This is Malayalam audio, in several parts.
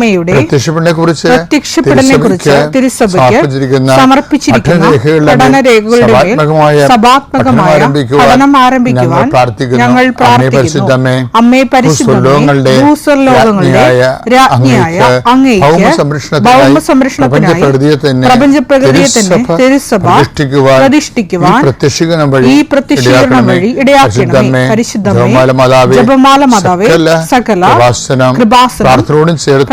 അമ്മയുടെ പ്രത്യക്ഷപ്പെടനെ കുറിച്ച് കുറിച്ച് തിരുസഭയ്ക്ക് സമർപ്പിച്ചിരിക്കുന്ന പഠനരേഖകളുടെ സഭാത്മകമായ പഠനം ആരംഭിക്കുവാൻ ഞങ്ങൾ അമ്മയെ പ്രാർത്ഥിക്കുന്നു. അമ്മേ ഭൂസ്വർലോകങ്ങളുടെ ഭൂസ്വർലോകങ്ങളുടെ രാജ്ഞിയായ അങ്ങേക്ക് ഭൗമ സംരക്ഷണത്തിനായി പ്രപഞ്ചപ്രകൃതിയെ തന്നെ തിരുസഭ പ്രതിഷ്ഠിക്കുവാൻ ഈ പ്രത്യക്ഷീകരണം വഴി ഇടയാക്കണമേ. പരിശുദ്ധമേ ജപമാല മാതാവേ സകല കൃപാസനം കൃപാസനം പ്രാർത്ഥനയോടും ചേർത്ത്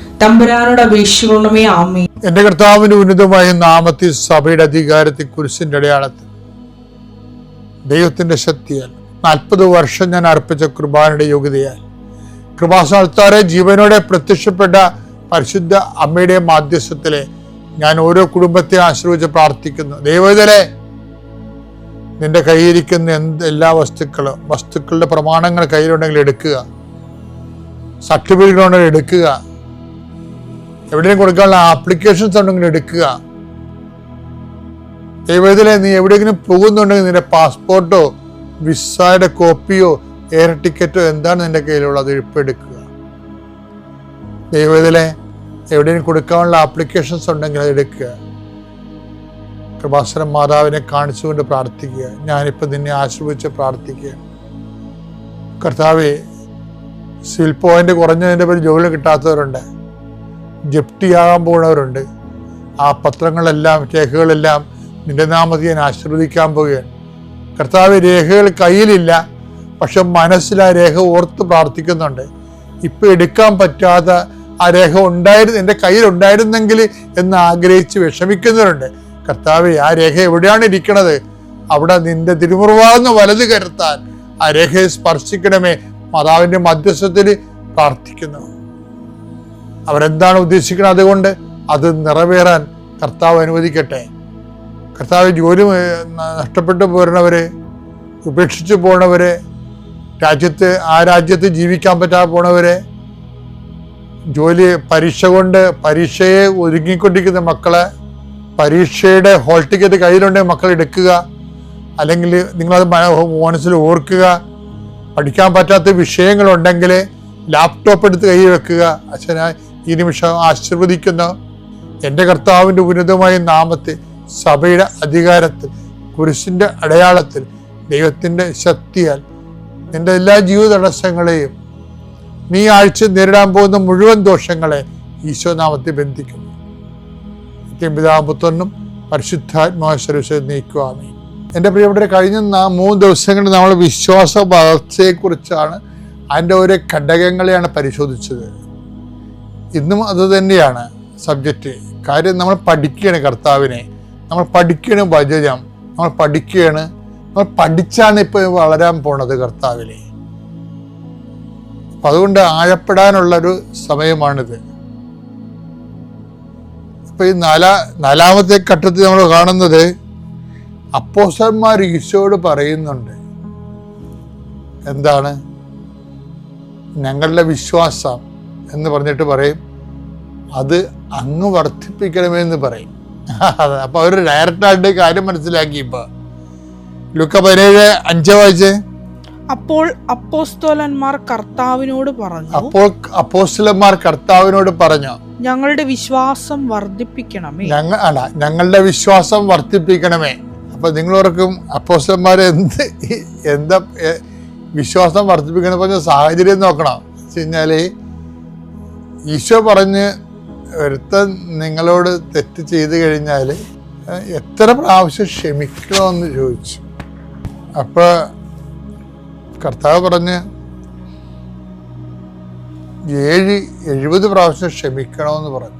തമ്പുരാനോട് അപേക്ഷിക്കണമേ ആമേ എന്റെ കർത്താവിന്റെ ഉന്നതമായ നാമത്തിൽ സഭയുടെ അധികാരത്തിൽ കുരിശിന്റെ അടയാളത്തിൽ. ദൈവത്തിന്റെ ശക്തിയാൽ നാൽപ്പത് വർഷം ഞാൻ അർപ്പിച്ച കുർബാനയുടെ യോഗ്യതയാൽ. കൃപാസ്ഥാനത്താറെ ജീവനോടെ പ്രത്യക്ഷപ്പെട്ട പരിശുദ്ധ അമ്മയുടെ മാധ്യസ്ഥത്തിലെ ഞാൻ ഓരോ കുടുംബത്തെ ആശ്രയിച്ച് പ്രാർത്ഥിക്കുന്നു. ദൈവതരെ നിന്റെ കയ്യിരിക്കുന്ന എന്ത് എല്ലാ വസ്തുക്കളും വസ്തുക്കളുടെ പ്രമാണങ്ങൾ കയ്യിലുണ്ടെങ്കിൽ എടുക്കുക. സർട്ടിഫിക്കറ്റ് ഉണ്ടെങ്കിൽ എടുക്കുക. എവിടെയും കൊടുക്കാനുള്ള ആപ്ലിക്കേഷൻസ് ഉണ്ടെങ്കിൽ എടുക്കുക. ദൈവത്തിലെ നീ എവിടെയെങ്കിലും പോകുന്നുണ്ടെങ്കിൽ നിന്റെ പാസ്പോർട്ടോ വിസയുടെ കോപ്പിയോ എയർ ടിക്കറ്റോ എന്താണ് നിന്റെ കയ്യിലുള്ളത് ഇപ്പം എടുക്കുക. ദൈവത്തിലെ എവിടെയെങ്കിലും കൊടുക്കാനുള്ള ആപ്ലിക്കേഷൻസ് ഉണ്ടെങ്കിൽ അത് എടുക്കുക. കൃപാസനം മാതാവിനെ കാണിച്ചുകൊണ്ട് പ്രാർത്ഥിക്കുക. ഞാനിപ്പോൾ നിന്നെ ആശ്രയിച്ച് പ്രാർത്ഥിക്കുക. കർത്താവെ സിൽ പോയിന്റ് കുറഞ്ഞതിന്റെ പേര് ജോലി കിട്ടാത്തവരുണ്ട്. ജപ്തിയാകാൻ പോകുന്നവരുണ്ട് ആ പത്രങ്ങളെല്ലാം രേഖകളെല്ലാം നിന്റെ നാമത്തിൽ ഞാൻ ആശീർവദിക്കാൻ പോവുകയാണ്. കർത്താവ് രേഖകൾ കയ്യിലില്ല പക്ഷെ മനസ്സിൽ ആ രേഖ ഓർത്ത് പ്രാർത്ഥിക്കുന്നുണ്ട്. ഇപ്പൊ എടുക്കാൻ പറ്റാത്ത ആ രേഖ ഉണ്ടായിരുന്നു എന്റെ കയ്യിലുണ്ടായിരുന്നെങ്കിൽ എന്ന് ആഗ്രഹിച്ച് വിഷമിക്കുന്നവരുണ്ട്. കർത്താവ് ആ രേഖ എവിടെയാണ് ഇരിക്കണത്? അവിടെ നിന്റെ തിരുമുറവാന്ന് വലത് കരുത്താൻ ആ രേഖയെ സ്പർശിക്കണമേ. മാതാവിന്റെ മധ്യസ്ഥത്തിൽ പ്രാർത്ഥിക്കുന്നു. അവരെന്താണ് ഉദ്ദേശിക്കുന്നത് അതുകൊണ്ട് അത് നിറവേറാൻ കർത്താവ് അനുവദിക്കട്ടെ. കർത്താവ് ജോലി നഷ്ടപ്പെട്ടു പോരണവരെ ഉപേക്ഷിച്ചു പോണവരെ രാജ്യത്ത് ആ രാജ്യത്ത് ജീവിക്കാൻ പറ്റാതെ പോണവരെ ജോലി പരീക്ഷ കൊണ്ട് പരീക്ഷയെ ഒരുങ്ങിക്കൊണ്ടിരിക്കുന്ന മക്കളെ പരീക്ഷയുടെ ഹോൾ ടിക്കറ്റ് കയ്യിലുണ്ടെങ്കിൽ മക്കൾ എടുക്കുക. അല്ലെങ്കിൽ നിങ്ങളത് മന- മനസ്സിൽ ഓർക്കുക. പഠിക്കാൻ പറ്റാത്ത വിഷയങ്ങളുണ്ടെങ്കിൽ ലാപ്ടോപ്പ് എടുത്ത് കൈ വെക്കുക. അച്ഛനെ ഈ നിമിഷം ആശീർവദിക്കുന്ന എന്റെ കർത്താവിന്റെ ഉന്നതമായ നാമത്തെ സഭയുടെ അധികാരത്തിൽ കുരിശിന്റെ അടയാളത്തിൽ ദൈവത്തിന്റെ ശക്തിയാൽ നിന്റെ എല്ലാ ജീവിത തടസ്സങ്ങളെയും നീ ആഴ്ച നേരിടാൻ പോകുന്ന മുഴുവൻ ദോഷങ്ങളെ ഈശോനാമത്തിൽ ബന്ധിക്കുന്നു. പിതാമ്പത്തൊന്നും പരിശുദ്ധാത്മാ പരിശുദ്ധാത്മാശ്വരസ് നീക്കുവാമേ എന്റെ പ്രിയപ്പെട്ട കഴിഞ്ഞ മൂന്ന് ദിവസങ്ങളിൽ നമ്മൾ വിശ്വാസ വളർച്ചയെക്കുറിച്ചാണ് അതിന്റെ ഓരോ ഘടകങ്ങളെയാണ് പരിശോധിച്ചത്. ഇന്നും അത് തന്നെയാണ് സബ്ജക്റ്റ് കാര്യം നമ്മൾ പഠിക്കുകയാണ് കർത്താവിനെ. നമ്മൾ പഠിക്കുകയാണ് വചനം. നമ്മൾ പഠിക്കുകയാണ്. നമ്മൾ പഠിച്ചാണ് ഇപ്പോൾ വളരാൻ പോണത് കർത്താവിനെ. അപ്പം അതുകൊണ്ട് ആഴപ്പെടാനുള്ളൊരു സമയമാണിത്. ഇപ്പം ഈ നാലാ നാലാമത്തെ ഘട്ടത്തിൽ നമ്മൾ കാണുന്നത് അപ്പോസന്മാർ ഈശോയോട് പറയുന്നുണ്ട്. എന്താണ്? ഞങ്ങളുടെ വിശ്വാസം എന്ന് പറഞ്ഞിട്ട് പറയും അത് അങ്ങ് വർദ്ധിപ്പിക്കണമെന്ന് പറയും. അപ്പൊ അവർ ഡയറക്റ്റായിട്ട് കാര്യം മനസ്സിലാക്കി ഇപ്പൊ ലുക്ക പതിനേഴ് അഞ്ച് വായിച്ചേ? അപ്പോൾ അപ്പോസ്തോലന്മാർ കർത്താവിനോട് പറഞ്ഞു അപ്പോൾ അപ്പോസ്തോലന്മാർ കർത്താവിനോട് പറഞ്ഞു ഞങ്ങളുടെ വിശ്വാസം വർദ്ധിപ്പിക്കണമേ. ഞങ്ങൾ അല്ല ഞങ്ങളുടെ വിശ്വാസം വർദ്ധിപ്പിക്കണമേ. അപ്പൊ നിങ്ങളോർക്കും അപ്പോസ്റ്റന്മാർ എന്ത് എന്താ വിശ്വാസം വർദ്ധിപ്പിക്കണം പറഞ്ഞ സാഹചര്യം നോക്കണം. വെച്ച് കഴിഞ്ഞാൽ ഈശോ പറഞ്ഞ് ഒരുത്തൻ നിങ്ങളോട് തെറ്റ് ചെയ്തു കഴിഞ്ഞാൽ എത്ര പ്രാവശ്യം ക്ഷമിക്കണമെന്ന് ചോദിച്ചു. അപ്പോൾ കർത്താവ് പറഞ്ഞ് ഏഴ് എഴുപത് പ്രാവശ്യം ക്ഷമിക്കണമെന്ന് പറഞ്ഞു.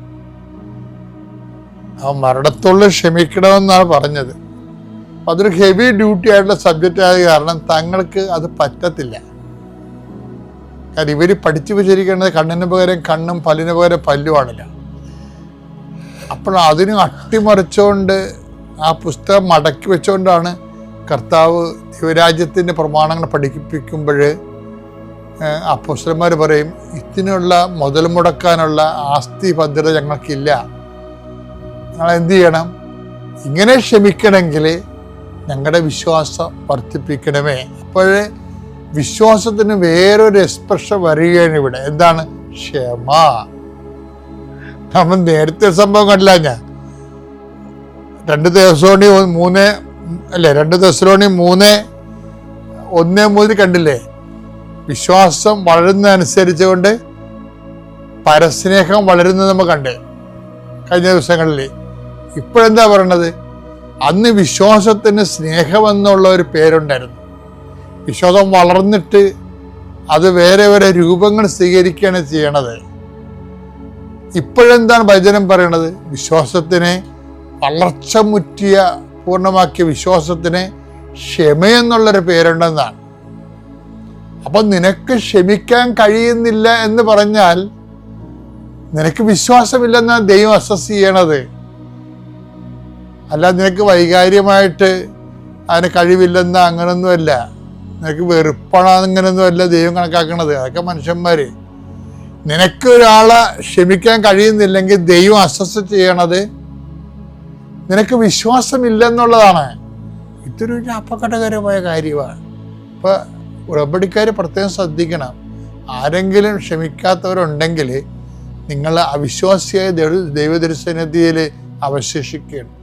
ആ മരണത്തോളം ക്ഷമിക്കണമെന്നാണ് പറഞ്ഞത്. അതൊരു ഹെവി ഡ്യൂട്ടി ആയിട്ടുള്ള സബ്ജക്റ്റ് ആയത് കാരണം തങ്ങൾക്ക് അത് പറ്റത്തില്ല. കാരണം ഇവർ പഠിച്ചു വെച്ചിരിക്കുന്നത് കണ്ണിന് പകരം കണ്ണും പല്ലിന് പകരം പല്ലുമാണല്ലോ അപ്പോൾ അതിന് അട്ടിമറിച്ചുകൊണ്ട് ആ പുസ്തകം മടക്കി വെച്ചുകൊണ്ടാണ് കർത്താവ് ദൈവരാജ്യത്തിന്റെ പ്രമാണങ്ങൾ പഠിപ്പിക്കുമ്പോൾ അപ്പോസ്റ്റന്മാർ പറയും ഇതിനുള്ള മുതൽ മുടക്കാനുള്ള ആസ്തി ഭദ്രത ഞങ്ങൾക്കില്ല. ഞങ്ങൾ എന്ത് ചെയ്യണം? ഇങ്ങനെ ക്ഷമിക്കണമെങ്കിൽ ഞങ്ങളുടെ വിശ്വാസം വർദ്ധിപ്പിക്കണമേ. അപ്പോഴേ വിശ്വാസത്തിന് വേറൊരു എക്സ്പ്രഷൻ വരികയാണ് ഇവിടെ. എന്താണ്? ക്ഷമ. നമ്മൾ നേരത്തെ സംഭവം കണ്ടില്ല ഞാൻ. രണ്ട് ദിവസോണി മൂന്ന് അല്ലേ രണ്ട് ദിവസോണി മൂന്ന് ഒന്നേ മുതൽ കണ്ടില്ലേ? വിശ്വാസം വളരുന്നതനുസരിച്ച് കൊണ്ട് പരസ്നേഹം വളരുന്നത് നമ്മൾ കണ്ടേ കഴിഞ്ഞ ദിവസങ്ങളിൽ ഇപ്പോഴെന്താ പറയണത്? അന്ന് വിശ്വാസത്തിന് സ്നേഹമെന്നുള്ള ഒരു പേരുണ്ടായിരുന്നു. വിശ്വാസം വളർന്നിട്ട് അത് വേറെ വേറെ രൂപങ്ങൾ സ്വീകരിക്കുകയാണ് ചെയ്യണത്. ഇപ്പോഴെന്താണ് ഭജനം പറയണത്? വിശ്വാസത്തിനെ വളർച്ച മുറ്റിയ പൂർണമാക്കിയ വിശ്വാസത്തിന് ക്ഷമയെന്നുള്ളൊരു പേരുണ്ടെന്നാണ്. അപ്പം നിനക്ക് ക്ഷമിക്കാൻ കഴിയുന്നില്ല എന്ന് പറഞ്ഞാൽ നിനക്ക് വിശ്വാസമില്ലെന്നാണ് ദൈവം അസസ് ചെയ്യണത്. അല്ല നിനക്ക് വൈകാരികമായിട്ട് അതിന് കഴിവില്ലെന്ന അങ്ങനൊന്നുമല്ല. നിനക്ക് വെറുപ്പാണ് അല്ല ദൈവം കണക്കാക്കണത്? അതൊക്കെ മനുഷ്യന്മാര്. നിനക്ക് ഒരാളെ ക്ഷമിക്കാൻ കഴിയുന്നില്ലെങ്കിൽ ദൈവം അസസ് ചെയ്യണത് നിനക്ക് വിശ്വാസമില്ലെന്നുള്ളതാണ്. ഇതൊരു അപകടകരമായ കാര്യമാണ്. ഇപ്പൊ ഉടമ്പടിക്കാർ പ്രത്യേകം ശ്രദ്ധിക്കണം. ആരെങ്കിലും ക്ഷമിക്കാത്തവരുണ്ടെങ്കിൽ നിങ്ങൾ അവിശ്വാസിയായ ദൈവ- അവശേഷിക്കണം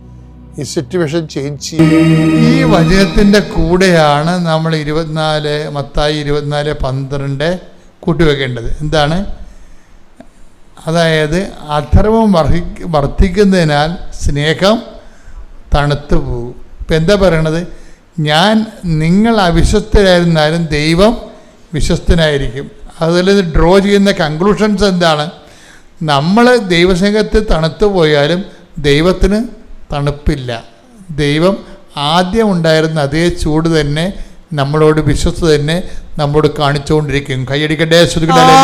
ഈ സിറ്റുവേഷൻ ചേഞ്ച് ചെയ്യും. ഈ വചനത്തിന്റെ കൂടെയാണ് നമ്മൾ ഇരുപത്തിനാല് മത്തായി ഇരുപത്തിനാല് പന്ത്രണ്ട് കൂട്ടിവെക്കേണ്ടത്. എന്താണ്? അതായത് അധർമ്മം വർഹി വർദ്ധിക്കുന്നതിനാൽ സ്നേഹം തണുത്തു പോകും. ഇപ്പം എന്താ പറയണത്? ഞാൻ നിങ്ങൾ അവിശ്വസ്തരായിരുന്നാലും ദൈവം വിശ്വസ്തനായിരിക്കും. അതിൽ ഡ്രോ ചെയ്യുന്ന കൺക്ലൂഷൻസ് എന്താണ്? നമ്മൾ ദൈവസംഘത്തിൽ തണുത്തു പോയാലും ദൈവത്തിന് തണുപ്പില്ല. ദൈവം ആദ്യം ഉണ്ടായിരുന്ന അതേ ചൂട് തന്നെ നമ്മളോട് വിശ്വസ്ത തന്നെ നമ്മോട് കാണിച്ചുകൊണ്ടിരിക്കും. കൈയടിക്കട്ടെ ശ്രുതിക്കട്ടെ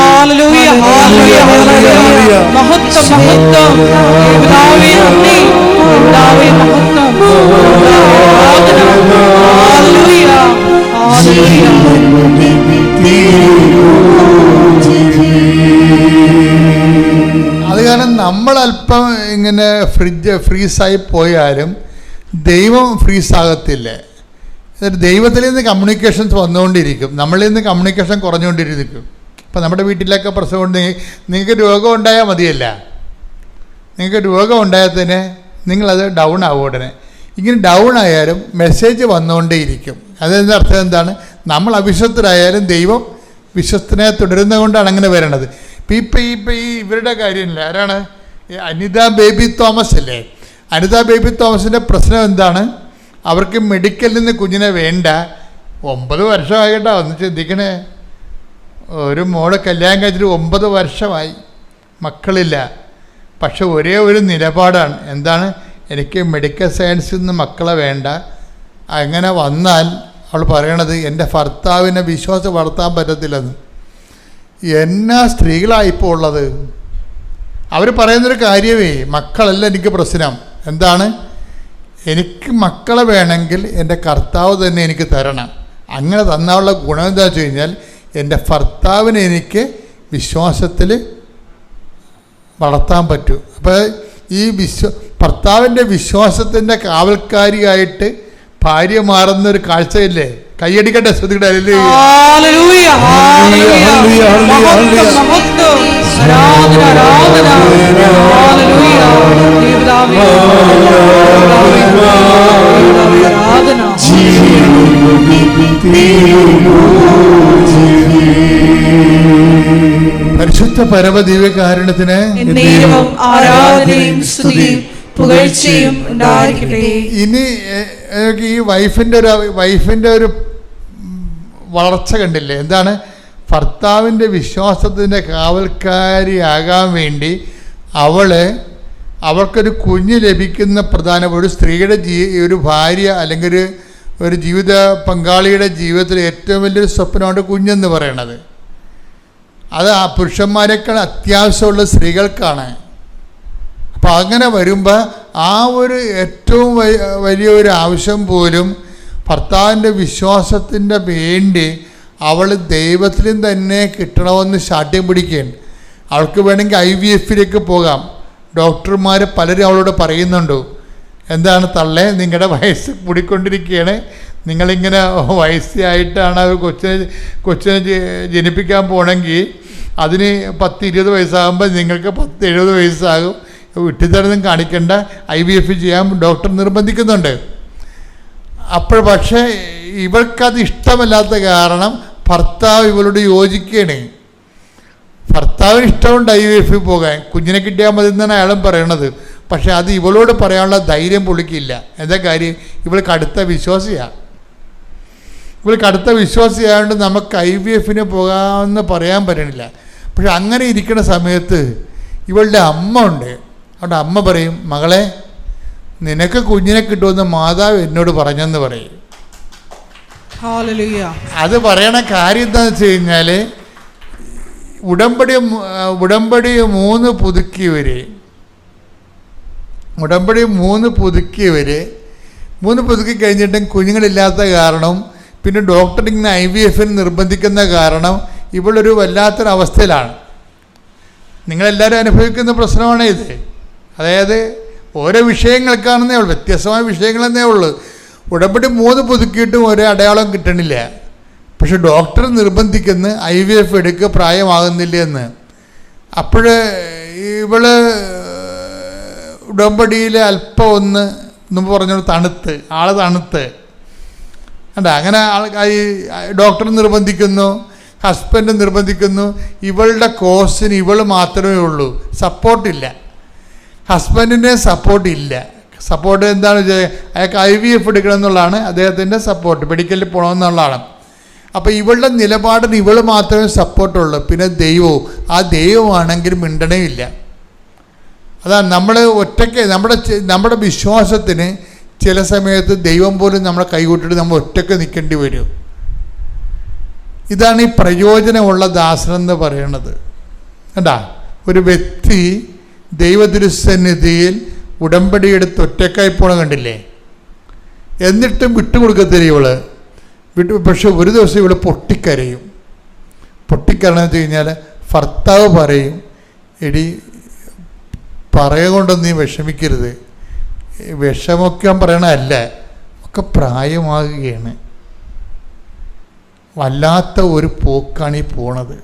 അത് കാരണം നമ്മൾ അല്പം ഇങ്ങനെ ഫ്രിഡ്ജ് ഫ്രീസായി പോയാലും ദൈവം ഫ്രീസാകത്തില്ല എന്നിട്ട് ദൈവത്തിൽ നിന്ന് കമ്മ്യൂണിക്കേഷൻസ് വന്നുകൊണ്ടിരിക്കും. നമ്മളിൽ നിന്ന് കമ്മ്യൂണിക്കേഷൻ കുറഞ്ഞുകൊണ്ടിരിക്കും. ഇപ്പം നമ്മുടെ വീട്ടിലൊക്കെ പ്രശ്നം ഉണ്ടെങ്കിൽ നിങ്ങൾക്ക് രോഗം ഉണ്ടായാൽ മതിയല്ല. നിങ്ങൾക്ക് രോഗം ഉണ്ടായാൽ തന്നെ നിങ്ങളത് ഡൗൺ ആവും ഉടനെ. ഇങ്ങനെ ഡൗൺ ആയാലും മെസ്സേജ് വന്നുകൊണ്ടേയിരിക്കും. അതിന്റെ അർത്ഥം? എന്താണ്? നമ്മൾ അവിശ്വസ്തരായാലും ദൈവം വിശ്വസ്തനെ തുടരുന്നത് കൊണ്ടാണ് അങ്ങനെ വരണത്. ഇപ്പം ഈ ഇപ്പം ഈ ഇവരുടെ കാര്യമില്ല. ആരാണ്? അനിത ബേബി തോമസ് അല്ലേ? അനിത ബേബി തോമസിന്റെ പ്രശ്നം എന്താണ്? അവർക്ക് മെഡിക്കലിൽ നിന്ന് കുഞ്ഞിനെ വേണ്ട. ഒമ്പത് വർഷമായിട്ടാ ഒന്ന് ചിന്തിക്കണേ. ഒരു മോൾ കല്യാണം കഴിച്ചിട്ട് ഒമ്പത് വർഷമായി. മക്കളില്ല. പക്ഷെ ഒരേ ഒരു നിലപാടാണ്. എന്താണ്? എനിക്ക് മെഡിക്കൽ സയൻസിൽ നിന്ന് മക്കളെ വേണ്ട. അങ്ങനെ വന്നാൽ അവൾ പറയണത് എന്റെ ഭർത്താവിനെ വിശ്വാസം വളർത്താൻ പറ്റത്തില്ലെന്ന്. എന്നാ സ്ത്രീകളായിപ്പോൾ ഉള്ളത്? അവർ പറയുന്നൊരു കാര്യമേ മക്കളല്ല എനിക്ക് പ്രശ്നം. എന്താണ്? എനിക്ക് മക്കളെ വേണമെങ്കിൽ എന്റെ കർത്താവ് തന്നെ എനിക്ക് തരണം. അങ്ങനെ തന്നാനുള്ള ഗുണം എന്താ വെച്ച് കഴിഞ്ഞാൽ എന്റെ ഭർത്താവിനെ എനിക്ക് വിശ്വാസത്തിൽ വളർത്താൻ പറ്റും. അപ്പോൾ ഈ വിശ്വ ഭർത്താവിന്റെ വിശ്വാസത്തിന്റെ കാവൽക്കാരിയായിട്ട് ഭാര്യ മാറുന്നൊരു കാഴ്ചയില്ലേ? കൈയടിക്കട്ടെ ശ്രദ്ധിക്കട്ടെ പരിശുദ്ധ പരമദിവ്യകാരണത്തിന് എന്നേരവും ആരാധനയും സ്തുതിയും പുകഴ്ചയും ഉണ്ടായിരിക്കട്ടെ. ഇനി ഈ വൈഫിന്റെ ഒരു വൈഫിന്റെ ഒരു വളർച്ച കണ്ടില്ലേ? എന്താണ്? ഭർത്താവിന്റെ വിശ്വാസത്തിന്റെ കാവൽക്കാരിയാകാൻ വേണ്ടി അവൾ അവൾക്കൊരു കുഞ്ഞ് ലഭിക്കുന്ന പ്രധാന ഒരു സ്ത്രീയുടെ ജീ ഒരു ഭാര്യ അല്ലെങ്കിൽ ഒരു ഒരു ജീവിത പങ്കാളിയുടെ ജീവിതത്തിൽ ഏറ്റവും വലിയൊരു സ്വപ്നമാണ് കുഞ്ഞെന്ന് പറയണത്. അത് ആ പുരുഷന്മാരെക്കാൾ അത്യാവശ്യമുള്ള സ്ത്രീകൾക്കാണ്. അപ്പം അങ്ങനെ വരുമ്പോൾ ആ ഒരു ഏറ്റവും വലിയ ഒരു ആവശ്യം പോലും ഭർത്താവിന്റെ വിശ്വാസത്തിന്റെ വേണ്ടി അവൾ ദൈവത്തിലും തന്നെ കിട്ടണമെന്ന് ശാഠ്യം പിടിക്കുകയാണ് അവൾക്ക് വേണമെങ്കിൽ ഐ വി എഫിലേക്ക് പോകാം. ഡോക്ടർമാർ പലരും അവളോട് പറയുന്നുണ്ട്. എന്താണ് തള്ളേ നിങ്ങളുടെ വയസ്സ് കൂടിക്കൊണ്ടിരിക്കുകയാണ് നിങ്ങളിങ്ങനെ വയസ്സായിട്ടാണ് കൊച്ചിനെ കൊച്ചിനെ ജനിപ്പിക്കാൻ പോകണമെങ്കിൽ അതിന് പത്ത് ഇരുപത് വയസ്സാകുമ്പോൾ നിങ്ങൾക്ക് പത്ത് എഴുപത് വയസ്സാകും. വിട്ടിത്തരൊന്നും കാണിക്കേണ്ട ഐ വി എഫ് ചെയ്യാൻ ഡോക്ടർ നിർബന്ധിക്കുന്നുണ്ട്. അപ്പോൾ പക്ഷേ ഇവൾക്കത് ഇഷ്ടമല്ലാത്ത കാരണം ഭർത്താവ് ഇവളോട് യോജിക്കുകയാണ്. ഭർത്താവിന് ഇഷ്ടമുണ്ട് ഐ വി എഫിൽ പോകാൻ. കുഞ്ഞിനെ കിട്ടിയാൽ മതി എന്നാണ് അയാളും പറയണത്. പക്ഷെ അത് ഇവളോട് പറയാനുള്ള ധൈര്യം പുള്ളിക്കില്ല. എന്താ കാര്യം? ഇവൾക്ക് അടുത്ത വിശ്വാസിയാണ് ഇവൾക്ക് അടുത്ത വിശ്വാസിയായതുകൊണ്ട് നമുക്ക് ഐ വി എഫിന് പോകാമെന്ന് പറയാൻ പറ്റണില്ല. പക്ഷെ അങ്ങനെ ഇരിക്കുന്ന സമയത്ത് ഇവളുടെ അമ്മ ഉണ്ട്. അവിടെ അമ്മ പറയും മകളെ നിനക്ക് കുഞ്ഞിനെ കിട്ടുമെന്ന് മാതാവ് എന്നോട് പറഞ്ഞെന്ന് പറയും. അത് പറയണ കാര്യം എന്താണെന്ന് വെച്ച് കഴിഞ്ഞാൽ ഉടമ്പടി ഉടമ്പടി മൂന്ന് പുതുക്കിയവർ ഉടമ്പടി മൂന്ന് പുതുക്കിയവർ മൂന്ന് പുതുക്കി കഴിഞ്ഞിട്ടും കുഞ്ഞുങ്ങളില്ലാത്ത കാരണം പിന്നെ ഡോക്ടർ ഇങ്ങനെ ഐ വി എഫിന് നിർബന്ധിക്കുന്ന കാരണം ഇവളൊരു വല്ലാത്തൊരവസ്ഥയിലാണ്. നിങ്ങളെല്ലാവരും അനുഭവിക്കുന്ന പ്രശ്നമാണ് ഇത്. അതായത് ഓരോ വിഷയങ്ങൾക്കാണെന്നേ ഉള്ളൂ. വ്യത്യസ്തമായ വിഷയങ്ങളെന്നേ ഉള്ളൂ. ഉടമ്പടി മൂന്ന് പുതുക്കിയിട്ടും ഒരേ അടയാളം കിട്ടണില്ല. പക്ഷെ ഡോക്ടർ നിർബന്ധിക്കുന്നു ഐ വി എഫ് എടുക്കുക പ്രായമാകുന്നില്ല എന്ന്. അപ്പോൾ ഇവൾ ഉടമ്പടിയിൽ അല്പം ഒന്ന് മുമ്പ് പറഞ്ഞു തണുത്ത് ആൾ തണുത്ത്. അല്ല അങ്ങനെ ആൾ ഈ ഡോക്ടർ നിർബന്ധിക്കുന്നു ഹസ്ബൻഡ് നിർബന്ധിക്കുന്നു. ഇവളുടെ കോഴ്സിന് ഇവൾ മാത്രമേ ഉള്ളൂ. സപ്പോർട്ടില്ല. ഹസ്ബൻഡിന്റെ സപ്പോർട്ട് ഇല്ല. സപ്പോർട്ട് എന്താണ് വെച്ചാൽ അയാൾക്ക് ഐ വി എഫ് എടുക്കണം എന്നുള്ളതാണ് അദ്ദേഹത്തിന്റെ സപ്പോർട്ട് മെഡിക്കലിൽ പോകണമെന്നുള്ളതാണ് അപ്പോൾ ഇവളുടെ നിലപാടിന് ഇവൾ മാത്രമേ സപ്പോർട്ടുള്ളൂ പിന്നെ ദൈവവും. ആ ദൈവമാണെങ്കിലും മിണ്ടണേ ഇല്ല അതാണ് നമ്മൾ ഒറ്റയ്ക്ക് നമ്മുടെ നമ്മുടെ വിശ്വാസത്തിന് ചില സമയത്ത് ദൈവം പോലും നമ്മളെ കൈകൂട്ടിട്ട് നമ്മൾ ഒറ്റയ്ക്ക് നിൽക്കേണ്ടി വരും. ഇതാണ് ഈ പ്രയോജനമുള്ള ദാസനെന്ന് പറയണത് കണ്ടാ? ഒരു വ്യക്തി ദൈവതിരുസന്നിധിയിൽ ഉടമ്പടി എടുത്ത് ഒറ്റക്കായി പോണ കണ്ടില്ലേ? എന്നിട്ടും വിട്ടുകൊടുക്കത്തില്ല ഇവൾ. വിട്ടു പക്ഷെ ഒരു ദിവസം ഇവൾ പൊട്ടിക്കരയും. പൊട്ടിക്കരണമെന്ന് വെച്ച് കഴിഞ്ഞാൽ ഭർത്താവ് പറയും എടി പറയ കൊണ്ടൊന്നും നീ വിഷമിക്കരുത്. വിഷമൊക്കെ പറയണതല്ല ഒക്കെ പ്രായമാകുകയാണ്. വല്ലാത്ത ഒരു പോക്കാണ് ഈ പോണത്.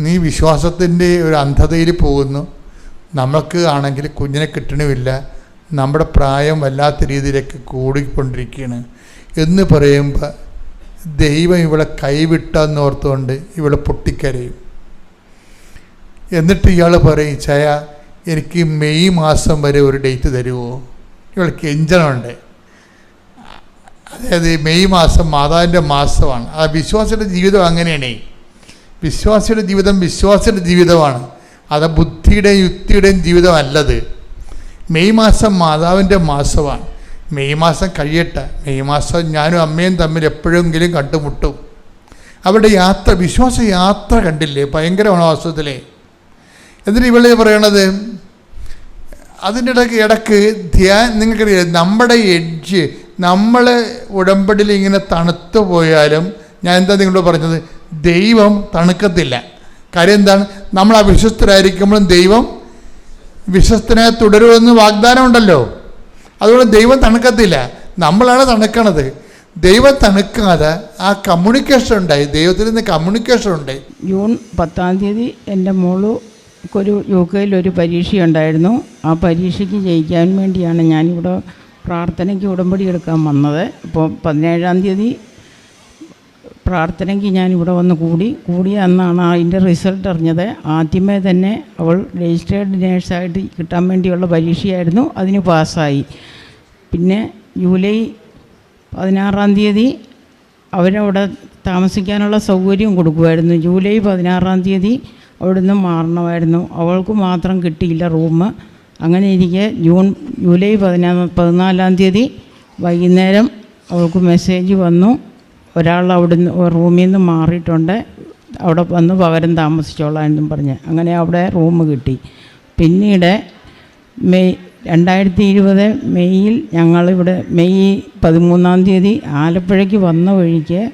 നീ വിശ്വാസത്തിന്റെ ഒരു അന്ധതയിൽ പോകുന്നു. നമുക്ക് ആണെങ്കിൽ കുഞ്ഞിനെ കിട്ടണമില്ല. നമ്മുടെ പ്രായം വല്ലാത്ത രീതിയിലേക്ക് കൂടിക്കൊണ്ടിരിക്കുകയാണ്. എന്ന് പറയുമ്പോൾ ദൈവം ഇവളെ കൈവിട്ടെന്ന് ഓർത്തുകൊണ്ട് ഇവളെ പൊട്ടിക്കരയും. എന്നിട്ട് ഇയാൾ പറയും ചായ എനിക്ക് മെയ് മാസം വരെ ഒരു ഡേറ്റ് തരുമോ ഇവൾക്ക് എഞ്ചണമുണ്ട് അതായത് മെയ് മാസം മാതാവിന്റെ മാസമാണ്. ആ വിശ്വാസിയുടെ ജീവിതം അങ്ങനെയാണേ. വിശ്വാസിയുടെ ജീവിതം വിശ്വാസിയുടെ ജീവിതമാണ്. അത് ബുദ്ധിയുടെയും യുക്തിയുടെയും ജീവിതമല്ലത്. മെയ് മാസം മാതാവിന്റെ മാസമാണ്. മെയ് മാസം കഴിയട്ടെ. മെയ് മാസം ഞാനും അമ്മയും തമ്മിൽ എപ്പോഴെങ്കിലും കണ്ടുമുട്ടും. അവരുടെ യാത്ര വിശ്വാസ യാത്ര കണ്ടില്ലേ? ഭയങ്കരമാണ് വാസ്തവത്തിലെ എന്നിട്ട് ഇവളെ പറയണത് അതിന്റെ ഇടയ്ക്ക് ഇടയ്ക്ക് ധ്യാൻ നിങ്ങൾക്കറിയാം നമ്മുടെ എഡ്ജ് നമ്മൾ ഉടമ്പടിയിൽ ഇങ്ങനെ തണുത്തു പോയാലും ഞാൻ എന്താ നിങ്ങളോട് പറഞ്ഞത്? ദൈവം തണുക്കത്തില്ല. കാര്യം എന്താണ്? നമ്മൾ അവിശ്വസ്തരായിരിക്കുമ്പോഴും ദൈവം വിശ്വസ്തനെ തുടരുമെന്ന് വാഗ്ദാനം ഉണ്ടല്ലോ. അതുകൊണ്ട് ദൈവം തണുക്കത്തില്ല. നമ്മളാണ് തണുക്കണത്. ദൈവം തണുക്കാതെ ആ കമ്മ്യൂണിക്കേഷൻ ഉണ്ടായി. ദൈവത്തിൽ നിന്ന് കമ്മ്യൂണിക്കേഷൻ ഉണ്ടായി. ജൂൺ പത്താം തീയതി എന്റെ മോൾ ഒരു യു കെയിൽ ഒരു പരീക്ഷയുണ്ടായിരുന്നു ആ പരീക്ഷയ്ക്ക് ജയിക്കാൻ വേണ്ടിയാണ് ഞാനിവിടെ പ്രാർത്ഥനയ്ക്ക് ഉടമ്പടി എടുക്കാൻ വന്നത്. അപ്പോൾ പതിനേഴാം തീയതി പ്രാർത്ഥനയ്ക്ക് ഞാൻ ഇവിടെ വന്ന് കൂടി. കൂടിയ അന്നാണ് അതിന്റെ റിസൾട്ട് അറിഞ്ഞത്. ആദ്യമേ തന്നെ അവൾ രജിസ്റ്റേർഡ് നേഴ്സായിട്ട് കിട്ടാൻ വേണ്ടിയുള്ള പരീക്ഷയായിരുന്നു. അതിന് പാസ്സായി. പിന്നെ ജൂലൈ പതിനാറാം തീയതി അവരവിടെ താമസിക്കാനുള്ള സൗകര്യം കൊടുക്കുമായിരുന്നു. ജൂലൈ പതിനാറാം തീയതി അവിടുന്ന് മാറണമായിരുന്നു. അവൾക്ക് മാത്രം കിട്ടിയില്ല റൂം. അങ്ങനെ ഇരിക്കെ ജൂൺ ജൂലൈ പതിനാ പതിനാലാം തീയതി വൈകുന്നേരം അവൾക്ക് മെസ്സേജ് വന്നു. ഒരാൾ അവിടുന്ന് റൂമിൽ നിന്ന് മാറിയിട്ടുണ്ട്. അവിടെ വന്ന് പകരം താമസിച്ചോളാം എന്നും പറഞ്ഞ്. അങ്ങനെ അവിടെ റൂം കിട്ടി. പിന്നീട് മെയ് രണ്ടായിരത്തി ഇരുപത് മെയ്യിൽ ഞങ്ങളിവിടെ മെയ് പതിമൂന്നാം തീയതി ആലപ്പുഴയ്ക്ക് വന്ന വഴിക്ക്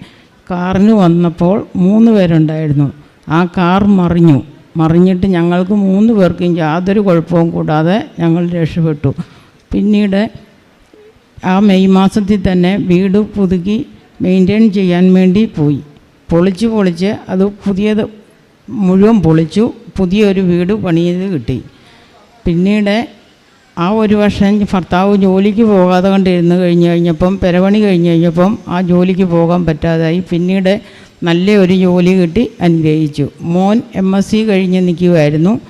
കാറിന് വന്നപ്പോൾ മൂന്ന് പേരുണ്ടായിരുന്നു. ആ കാർ മറിഞ്ഞു. മറിഞ്ഞിട്ട് ഞങ്ങൾക്ക് മൂന്ന് പേർക്കും യാതൊരു കുഴപ്പവും കൂടാതെ ഞങ്ങൾ രക്ഷപ്പെട്ടു. പിന്നീട് ആ മെയ് മാസത്തിൽ തന്നെ വീട് പുതുക്കി മെയിന്റെയിൻ ചെയ്യാൻ വേണ്ടി പോയി. പൊളിച്ച് പൊളിച്ച് അത് പുതിയത് മുഴുവൻ പൊളിച്ചു. പുതിയൊരു വീട് പണിയത് കിട്ടി. പിന്നീട് ആ ഒരു വർഷം ഭർത്താവ് ജോലിക്ക് പോകാതെ കണ്ടിരുന്ന് കഴിഞ്ഞ് കഴിഞ്ഞപ്പം പെരപണി കഴിഞ്ഞ് കഴിഞ്ഞപ്പം ആ ജോലിക്ക് പോകാൻ പറ്റാതായി. പിന്നീട് നല്ല ഒരു ജോലി കിട്ടി അനുഗ്രഹിച്ചു. മോൻ എം എസ് സി കഴിഞ്ഞ് നിൽക്കുമായിരുന്നു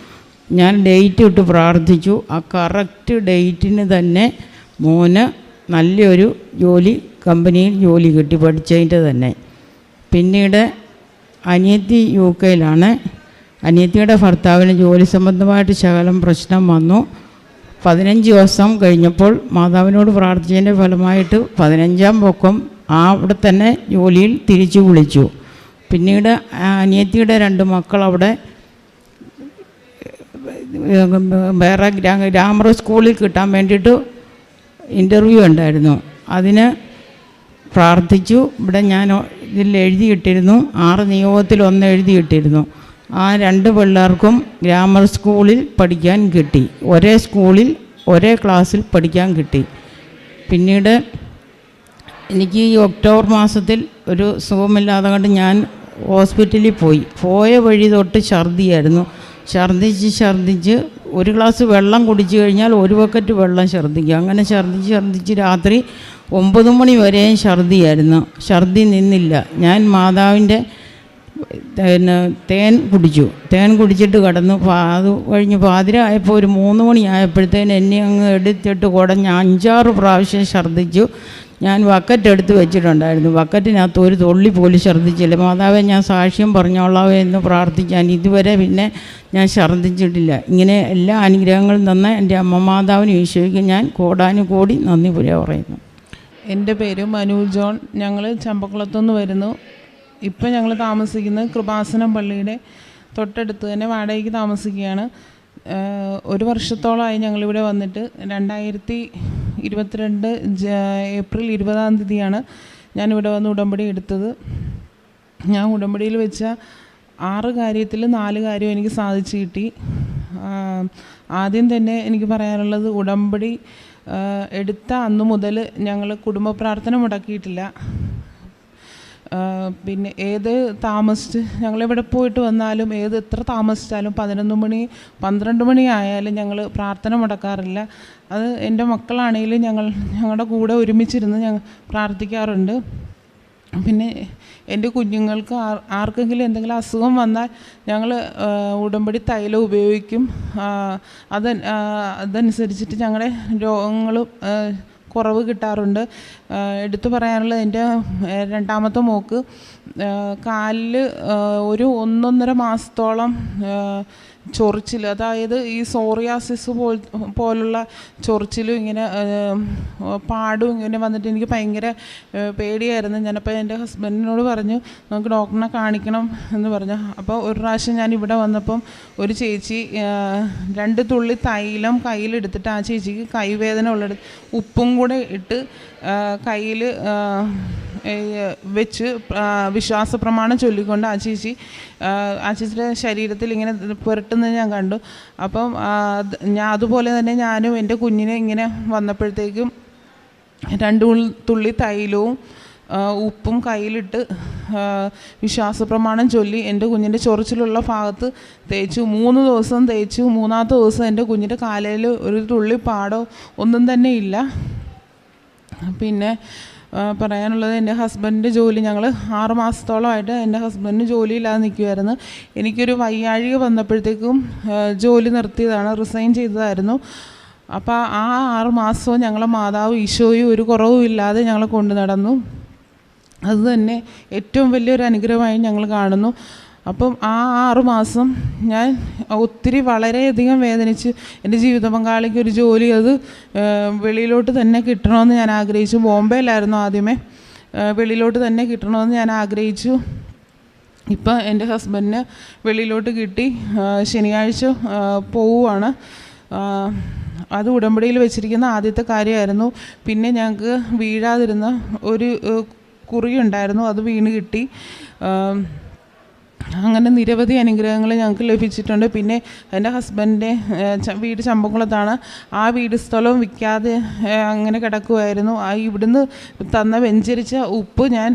ഞാൻ ഡേറ്റ് ഇട്ട് പ്രാർത്ഥിച്ചു. ആ കറക്റ്റ് ഡേറ്റിന് തന്നെ മോന് നല്ലൊരു ജോലി കമ്പനിയിൽ ജോലി കിട്ടി പഠിച്ചതിന്റെ തന്നെ. പിന്നീട് അനിയത്തി യു കെയിലാണ്. അനിയത്തിയുടെ ഭർത്താവിന് ജോലി സംബന്ധമായിട്ട് ശകലം പ്രശ്നം വന്നു. പതിനഞ്ച് ദിവസം കഴിഞ്ഞപ്പോൾ മാതാവിനോട് പ്രാർത്ഥിച്ചതിന്റെ ഫലമായിട്ട് പതിനഞ്ചാം പൊക്കം ആ അവിടെ തന്നെ ജോലിയിൽ തിരിച്ചു വിളിച്ചു. പിന്നീട് അനിയത്തിയുടെ രണ്ട് മക്കൾ അവിടെ വേറെ ഗ്രാ ഗ്രാമർ സ്കൂളിൽ കിട്ടാൻ വേണ്ടിയിട്ട് ഇന്റർവ്യൂ ഉണ്ടായിരുന്നു. അതിന് പ്രാർത്ഥിച്ചു. ഇവിടെ ഞാൻ ഇതിൽ എഴുതിയിട്ടിരുന്നു. ആറ് നിയോഗത്തിൽ ഒന്ന് എഴുതിയിട്ടിരുന്നു. ആ രണ്ട് പിള്ളേർക്കും ഗ്രാമർ സ്കൂളിൽ പഠിക്കാൻ കിട്ടി. ഒരേ സ്കൂളിൽ ഒരേ ക്ലാസ്സിൽ പഠിക്കാൻ കിട്ടി. പിന്നീട് എനിക്ക് ഈ ഒക്ടോബർ മാസത്തിൽ ഒരു സുഖമില്ലാതെ കൊണ്ട് ഞാൻ ഹോസ്പിറ്റലിൽ പോയി. പോയ വഴി തൊട്ട് ഛർദിയായിരുന്നു ഛർദിച്ച് ഛർദിച്ച് ഒരു ഗ്ലാസ് വെള്ളം കുടിച്ചു കഴിഞ്ഞാൽ ഒരു ബക്കറ്റ് വെള്ളം ഛർദ്ദിക്കും അങ്ങനെ ഛർദ്ദിച്ച് ഛർദ്ദിച്ച് രാത്രി ഒമ്പത് മണി വരെയും ഛർദ്ദിയായിരുന്നു ഛർദ്ദി നിന്നില്ല. ഞാൻ മാതാവിന്റെ പിന്നെ തേൻ കുടിച്ചു. തേൻ കുടിച്ചിട്ട് കിടന്നു. അത് കഴിഞ്ഞ് പാതിര ആയപ്പോൾ ഒരു മൂന്ന് മണി ആയപ്പോഴത്തേന് എന്നെ അങ്ങ് എടുത്തിട്ട് കുടഞ്ഞ് അഞ്ചാറ് പ്രാവശ്യം ഛർദ്ദിച്ചു ഞാൻ വക്കറ്റ് എടുത്ത് വെച്ചിട്ടുണ്ടായിരുന്നു. വക്കറ്റിനകത്ത് ഒരു തുള്ളി പോലും ഛർദ്ദിച്ചില്ല. മാതാവെ ഞാൻ സാക്ഷ്യം പറഞ്ഞോളാവേ എന്ന് പ്രാർത്ഥിക്കാൻ ഇതുവരെ പിന്നെ ഞാൻ ഛർദ്ദിച്ചിട്ടില്ല. ഇങ്ങനെ എല്ലാ അനുഗ്രഹങ്ങളും തന്ന എന്റെ അമ്മ മാതാവിന് ഈശോയ്ക്ക് ഞാൻ കോടാനുകോടി നന്ദി പുര പറയുന്നു. എന്റെ പേര് മനു ജോൺ. ഞങ്ങൾ ചമ്പക്കുളത്തുനിന്ന് വരുന്നു. ഇപ്പം ഞങ്ങൾ താമസിക്കുന്നത് കൃപാസനം പള്ളിയുടെ തൊട്ടടുത്ത് തന്നെ വാടകയ്ക്ക് താമസിക്കുകയാണ്. ഒരു വർഷത്തോളമായി ഞങ്ങളിവിടെ വന്നിട്ട് രണ്ടായിരത്തി ഇരുപത്തിരണ്ട് ഏപ്രിൽ ഇരുപതാം തീയതിയാണ് ഞാനിവിടെ വന്ന് ഉടമ്പടി എടുത്തത്. ഞാൻ ഉടമ്പടിയിൽ വെച്ച ആറ് കാര്യത്തിൽ നാല് കാര്യം എനിക്ക് സാധിച്ചു കിട്ടി. ആദ്യം തന്നെ എനിക്ക് പറയാനുള്ളത് ഉടമ്പടി എടുത്ത അന്ന് മുതൽ ഞങ്ങൾ കുടുംബ പ്രാർത്ഥന മുടക്കിയിട്ടില്ല. പിന്നെ ഏത് താമസിച്ച് ഞങ്ങളെവിടെ പോയിട്ട് വന്നാലും ഏത് എത്ര താമസിച്ചാലും പതിനൊന്ന് മണി പന്ത്രണ്ട് മണി ആയാലും ഞങ്ങൾ പ്രാർത്ഥന മുടക്കാറില്ല. അത് എന്റെ മക്കളാണെങ്കിലും ഞങ്ങൾ ഞങ്ങളുടെ കൂടെ ഒരുമിച്ചിരുന്ന് ഞങ്ങൾ പ്രാർത്ഥിക്കാറുണ്ട്. പിന്നെ എന്റെ കുഞ്ഞുങ്ങൾക്ക് ആർ ആർക്കെങ്കിലും എന്തെങ്കിലും അസുഖം വന്നാൽ ഞങ്ങൾ ഉടമ്പടി തൈലം ഉപയോഗിക്കും. അത് അതനുസരിച്ചിട്ട് ഞങ്ങളുടെ രോഗങ്ങളും കുറവ് കിട്ടാറുണ്ട്. എടുത്തു പറയാനുള്ളത് എന്റെ രണ്ടാമത്തെ മോക്ക് കാലിൽ ഒരു ഒന്നൊന്നര മാസത്തോളം ചൊറിച്ചിൽ അതായത് ഈ സോറിയാസിസ് പോൽ പോലുള്ള ചൊറിച്ചിലും ഇങ്ങനെ പാടും ഇങ്ങനെ വന്നിട്ട് എനിക്ക് ഭയങ്കര പേടിയായിരുന്നു. ഞാനപ്പോൾ എന്റെ ഹസ്ബൻഡിനോട് പറഞ്ഞു നമുക്ക് ഡോക്ടറിനെ കാണിക്കണം എന്ന് പറഞ്ഞു. അപ്പോൾ ഒരു പ്രാവശ്യം ഞാൻ ഇവിടെ വന്നപ്പം ഒരു ചേച്ചി രണ്ട് തുള്ളി തൈലം കയ്യിലെടുത്തിട്ട് ആ ചേച്ചിക്ക് കൈവേദന ഉള്ളത് ഉപ്പും കൂടെ ഇട്ട് കയ്യിൽ വെച്ച് വിശ്വാസ പ്രമാണം ചൊല്ലിക്കൊണ്ട് ആ ചേച്ചി ആ, ചേച്ചിയുടെ ശരീരത്തിൽ ഇങ്ങനെ പുരട്ടുന്നത് ഞാൻ കണ്ടു. അപ്പം ഞാൻ അതുപോലെ തന്നെ ഞാനും എന്റെ കുഞ്ഞിനെ ഇങ്ങനെ വന്നപ്പോഴത്തേക്കും രണ്ട് തുള്ളി തൈലവും ഉപ്പും കയ്യിലിട്ട് വിശ്വാസ പ്രമാണം ചൊല്ലി എന്റെ കുഞ്ഞിന്റെ ചൊറിച്ചിലുള്ള ഭാഗത്ത് തേച്ചു. മൂന്ന് ദിവസം തേച്ചു. മൂന്നാമത്തെ ദിവസം എന്റെ കുഞ്ഞിന്റെ കാലയിൽ ഒരു തുള്ളി പാടോ ഒന്നും തന്നെ ഇല്ല. പിന്നെ പറയാനുള്ളത് എന്റെ ഹസ്ബൻഡിന്റെ ജോലി ഞങ്ങൾ ആറ് മാസത്തോളമായിട്ട് എന്റെ ഹസ്ബൻഡിന് ജോലിയില്ലാതെ നിൽക്കുമായിരുന്നു എനിക്കൊരു വയ്യാഴിക വന്നപ്പോഴത്തേക്കും ജോലി നിർത്തിയതാണ് റിസൈൻ ചെയ്തതായിരുന്നു. അപ്പോൾ ആ ആറ് മാസവും ഞങ്ങളെ മാതാവ് ഈശോയും ഒരു കുറവും ഇല്ലാതെ ഞങ്ങളെ കൊണ്ടു നടന്നു. അതുതന്നെ ഏറ്റവും വലിയൊരു അനുഗ്രഹമായി ഞങ്ങൾ കാണുന്നു. അപ്പം ആ ആറുമാസം ഞാൻ ഒത്തിരി വളരെയധികം വേദനിച്ച് എന്റെ ജീവിത പങ്കാളിക്ക് ഒരു ജോലി അത് വെളിയിലോട്ട് തന്നെ കിട്ടണമെന്ന് ഞാൻ ആഗ്രഹിച്ചു. ബോംബെയിലായിരുന്നു ആദ്യമേ. വെളിയിലോട്ട് തന്നെ കിട്ടണമെന്ന് ഞാൻ ആഗ്രഹിച്ചു. ഇപ്പം എന്റെ ഹസ്ബൻഡിന് വെളിയിലോട്ട് കിട്ടി. ശനിയാഴ്ച പോവുകയാണ് അത് ഉടമ്പടിയിൽ വെച്ചിരിക്കുന്ന ആദ്യത്തെ കാര്യമായിരുന്നു. പിന്നെ ഞങ്ങൾക്ക് വീഴാതിരുന്ന ഒരു കുറിയുണ്ടായിരുന്നു. അത് വീണ് കിട്ടി. അങ്ങനെ നിരവധി അനുഗ്രഹങ്ങൾ ഞങ്ങൾക്ക് ലഭിച്ചിട്ടുണ്ട്. പിന്നെ എന്റെ ഹസ്ബൻഡിന്റെ വീട് ചമ്പക്കുളത്താണ്. ആ വീട് സ്ഥലവും വിൽക്കാതെ അങ്ങനെ കിടക്കുമായിരുന്നു ആ ഇവിടുന്ന് തന്ന വെഞ്ചരിച്ച ഉപ്പ് ഞാൻ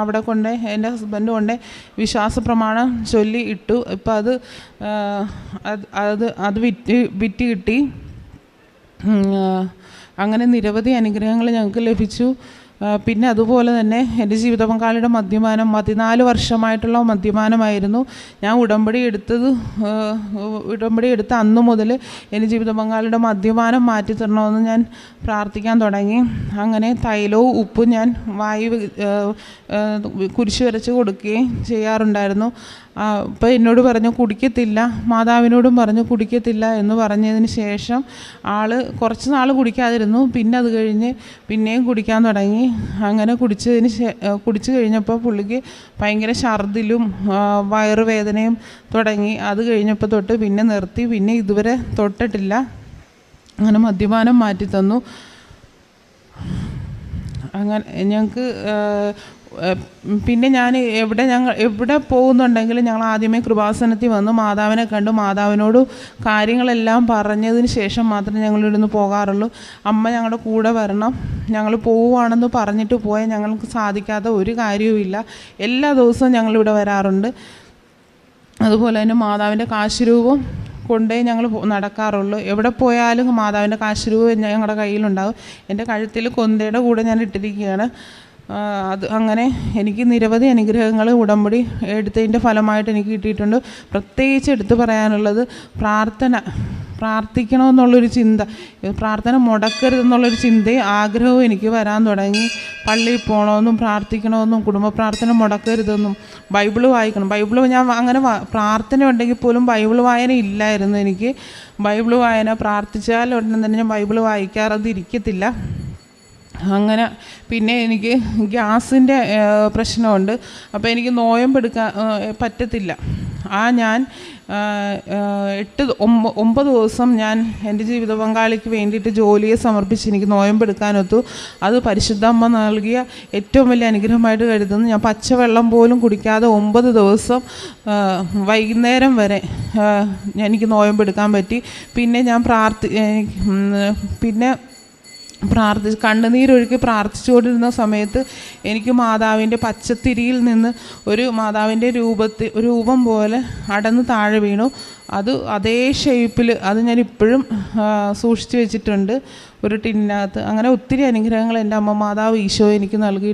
അവിടെ കൊണ്ട് എന്റെ ഹസ്ബൻഡ് കൊണ്ട് വിശ്വാസ പ്രമാണം ചൊല്ലി ഇട്ടു. ഇപ്പം അത് അത് അത് വിറ്റ് വിറ്റ് കിട്ടി. അങ്ങനെ നിരവധി അനുഗ്രഹങ്ങൾ ഞങ്ങൾക്ക് ലഭിച്ചു. പിന്നെ അതുപോലെ തന്നെ എന്റെ ജീവിത പങ്കാളിയുടെ മദ്യപാനം പതിനാല് വർഷമായിട്ടുള്ള മദ്യപാനമായിരുന്നു. ഞാൻ ഉടമ്പടി എടുത്തത് ഉടമ്പടി എടുത്ത അന്ന് മുതൽ എന്റെ ജീവിത പങ്കാളിയുടെ മദ്യപാനം മാറ്റി തരണമെന്ന് ഞാൻ പ്രാർത്ഥിക്കാൻ തുടങ്ങി. അങ്ങനെ തൈലവും ഉപ്പും ഞാൻ വായു കുരിശ് വരച്ച് കൊടുക്കുകയും ചെയ്യാറുണ്ടായിരുന്നു. അപ്പോൾ എന്നോട് പറഞ്ഞു കുടിക്കത്തില്ല. മാതാവിനോടും പറഞ്ഞു കുടിക്കത്തില്ല എന്ന് പറഞ്ഞതിന് ശേഷം ആൾ കുറച്ച് നാൾ കുടിക്കാതിരുന്നു. പിന്നെ അത് കഴിഞ്ഞ് പിന്നെയും കുടിക്കാൻ തുടങ്ങി. അങ്ങനെ കുടിച്ചതിന് ശേ- കുടിച്ചു കഴിഞ്ഞപ്പോൾ പുള്ളിക്ക് ഭയങ്കര ഛർദിലും വയറുവേദനയും തുടങ്ങി. അത് കഴിഞ്ഞപ്പോൾ തൊട്ട് പിന്നെ നിർത്തി. പിന്നെ ഇതുവരെ തൊട്ടിട്ടില്ല. അങ്ങനെ മദ്യപാനം മാറ്റി തന്നു അങ്ങനെ ഞങ്ങൾക്ക് പിന്നെ ഞാൻ എവിടെ ഞങ്ങൾ എവിടെ പോകുന്നുണ്ടെങ്കിലും ഞങ്ങൾ ആദ്യമേ കൃപാസനത്തിൽ വന്നു മാതാവിനെ കണ്ടു മാതാവിനോട് കാര്യങ്ങളെല്ലാം പറഞ്ഞതിന് ശേഷം മാത്രമേ ഞങ്ങൾ ഇവിടുന്ന് പോകാറുള്ളൂ. അമ്മ ഞങ്ങളുടെ കൂടെ വരണം. ഞങ്ങൾ പോവുകയാണെന്ന് പറഞ്ഞിട്ട് പോയാൽ ഞങ്ങൾക്ക് സാധിക്കാത്ത ഒരു കാര്യവുമില്ല. എല്ലാ ദിവസവും ഞങ്ങളിവിടെ വരാറുണ്ട്. അതുപോലെ തന്നെ മാതാവിന്റെ കാശുരൂപം കൊണ്ടേ ഞങ്ങൾ നടക്കാറുള്ളൂ. എവിടെ പോയാലും മാതാവിന്റെ കാശുരൂപം ഞങ്ങളുടെ കയ്യിലുണ്ടാകും എന്റെ കഴുത്തിൽ കൊന്തയുടെ കൂടെ ഞാൻ ഇട്ടിരിക്കുകയാണ്. അത് അങ്ങനെ എനിക്ക് നിരവധി അനുഗ്രഹങ്ങൾ ഉടമ്പടി എടുത്തതിന്റെ ഫലമായിട്ട് എനിക്ക് കിട്ടിയിട്ടുണ്ട്. പ്രത്യേകിച്ച് എടുത്തു പറയാനുള്ളത് പ്രാർത്ഥന പ്രാർത്ഥിക്കണമെന്നുള്ളൊരു ചിന്ത പ്രാർത്ഥന മുടക്കരുതെന്നുള്ളൊരു ചിന്തയും ആഗ്രഹവും എനിക്ക് വരാൻ തുടങ്ങി. പള്ളിയിൽ പോകണമെന്നും പ്രാർത്ഥിക്കണമെന്നും കുടുംബ പ്രാർത്ഥന മുടക്കരുതെന്നും ബൈബിൾ വായിക്കണം. ബൈബിൾ ഞാൻ അങ്ങനെ പ്രാർത്ഥന ഉണ്ടെങ്കിൽ പോലും ബൈബിൾ വായന ഇല്ലായിരുന്നു എനിക്ക്. ബൈബിൾ വായന പ്രാർത്ഥിച്ചാൽ ഉടനെ തന്നെ ഞാൻ ബൈബിൾ വായിക്കാറത് ഇരിക്കത്തില്ല അങ്ങനെ പിന്നെ എനിക്ക് ഗ്യാസിന്റെ പ്രശ്നമുണ്ട്. അപ്പോൾ എനിക്ക് നോയമ്പെടുക്കാൻ പറ്റത്തില്ല. ആ ഞാൻ എട്ട് ഒമ്പ ഒമ്പത് ദിവസം ഞാൻ എന്റെ ജീവിത പങ്കാളിക്ക് വേണ്ടിയിട്ട് ജോലിയെ സമർപ്പിച്ച് എനിക്ക് നോയമ്പെടുക്കാനൊത്തു. അത് പരിശുദ്ധ അമ്മ നൽകിയ ഏറ്റവും വലിയ അനുഗ്രഹമായിട്ട് കരുതുന്നു. ഞാൻ പച്ചവെള്ളം പോലും കുടിക്കാതെ ഒമ്പത് ദിവസം വൈകുന്നേരം വരെ എനിക്ക് നോയമ്പെടുക്കാൻ പറ്റി. പിന്നെ ഞാൻ പ്രാർത്ഥി പിന്നെ പ്രാർത്ഥി കണ്ണുനീരൊഴുക്കി പ്രാർത്ഥിച്ചുകൊണ്ടിരുന്ന സമയത്ത് എനിക്ക് മാതാവിന്റെ പച്ചത്തിരിയിൽ നിന്ന് ഒരു മാതാവിന്റെ രൂപത്തിൽ രൂപം പോലെ അടന്ന് താഴെ വീണു. അത് അതേ ഷേപ്പിൽ അത് ഞാൻ ഇപ്പോഴും സൂക്ഷിച്ചു വെച്ചിട്ടുണ്ട്. ഒരു ടിന്നകത്ത് അങ്ങനെ ഒത്തിരി അനുഗ്രഹങ്ങൾ എന്റെ അമ്മ മാതാവ് ഈശോ എനിക്ക് നൽകിയിട്ടുണ്ട്.